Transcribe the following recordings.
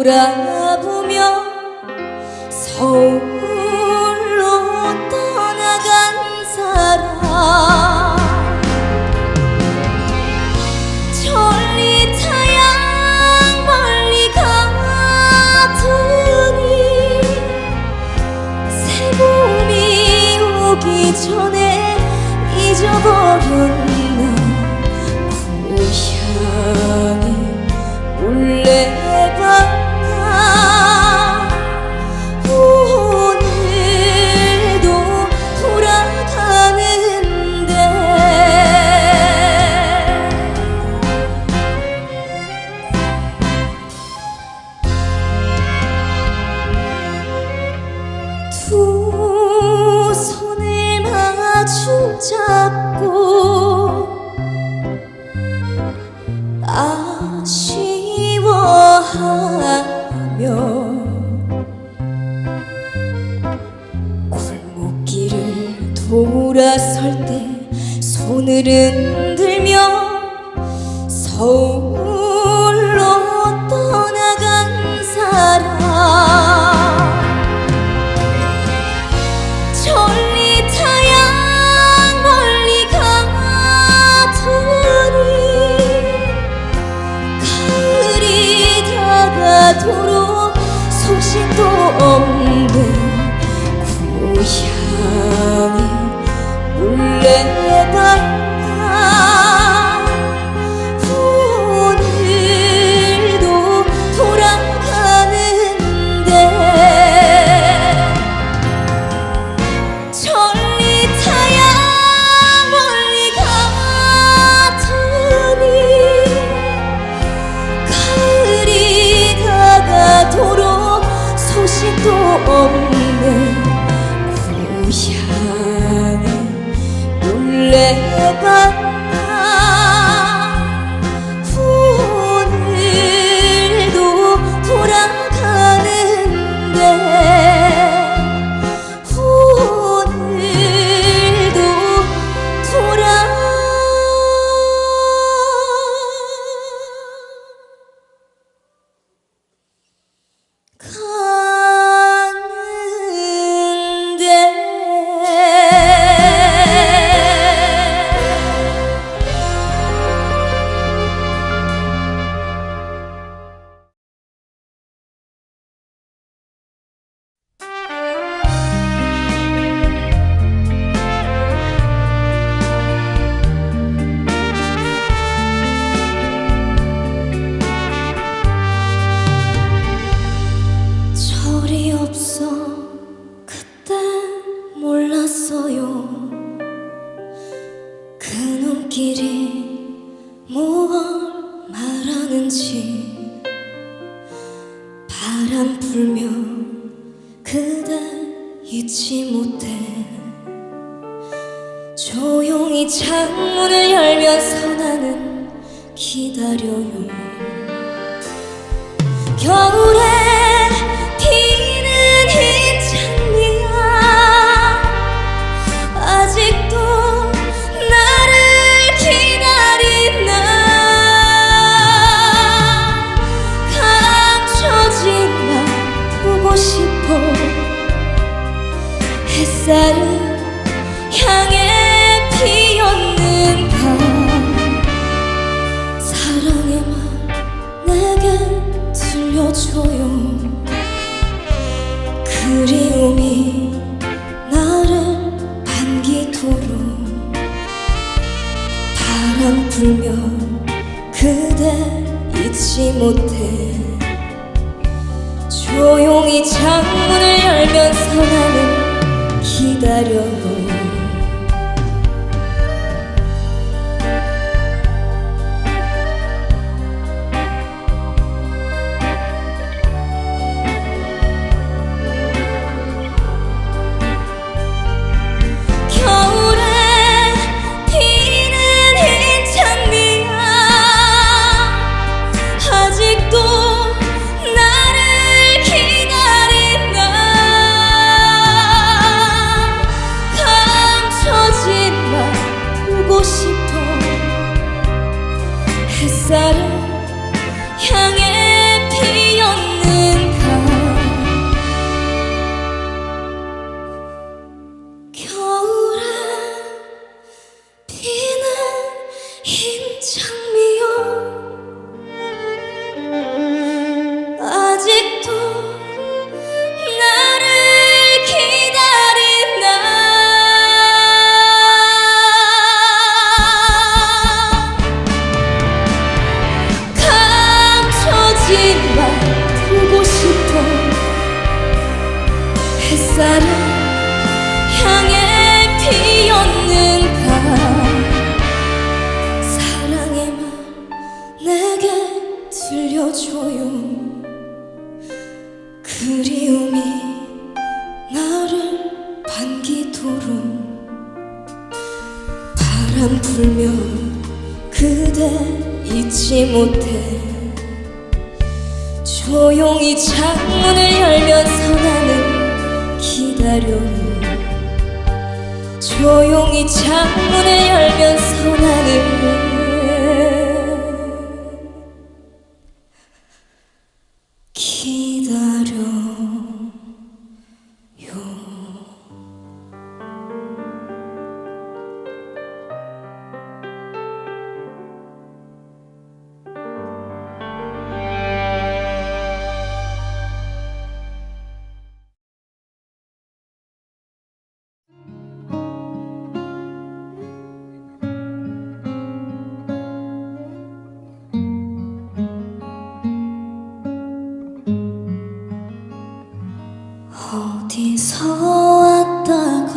돌아보며 서울로 떠나간 사람. 천리 타양 멀리 가더니 새 봄이 오기 전에 잊어버렸나 고향 돌아설 때 손을 흔들며 서울 고향에 몰래 눈길이 뭘 말하는지 바람 불며 그대 잊지 못해. 조용히 창문을 열면서 나는 기다려요 잊지 못해. 조용히 창문을 열면서 나는 기다려 settle 조용히 창문을 열면서 나는 기다려요. 조용히 창문을 열면서 나는 저왔다가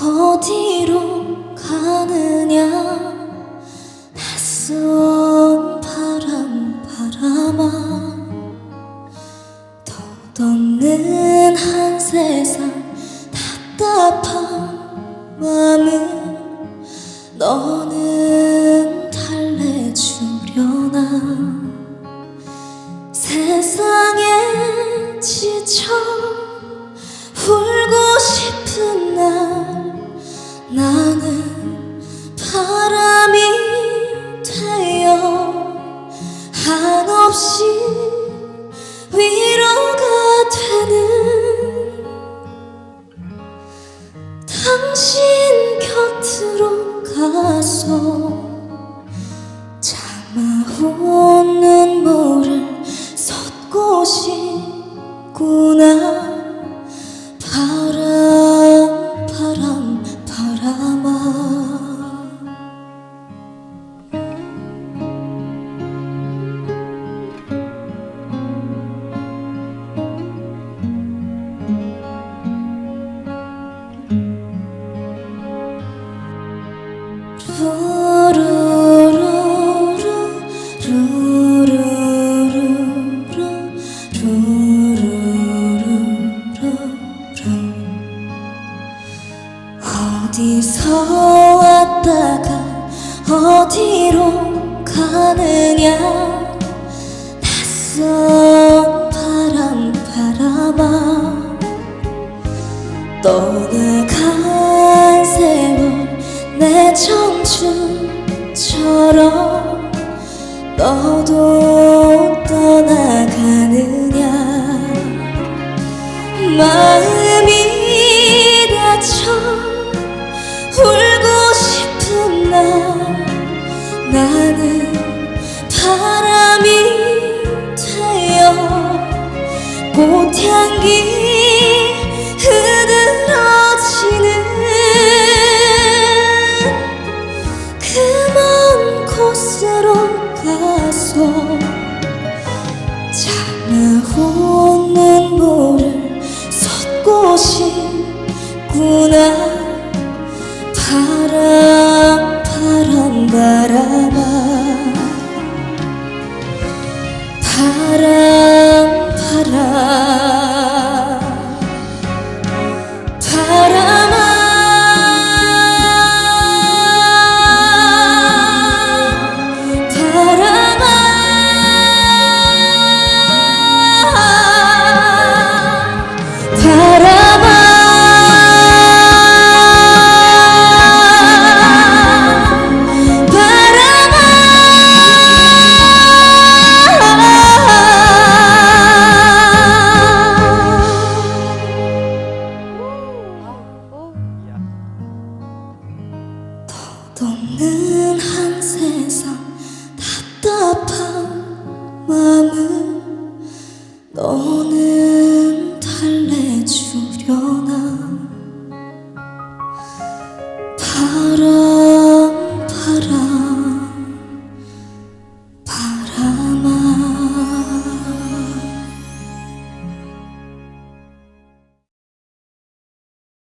어디로 가느냐. 낯선 바람 바람아 덧없는 한 세상 답답한 마음은 너 위로가 되는 당신 곁으로 가서 참아온 눈물을 섞고 싶구나. 所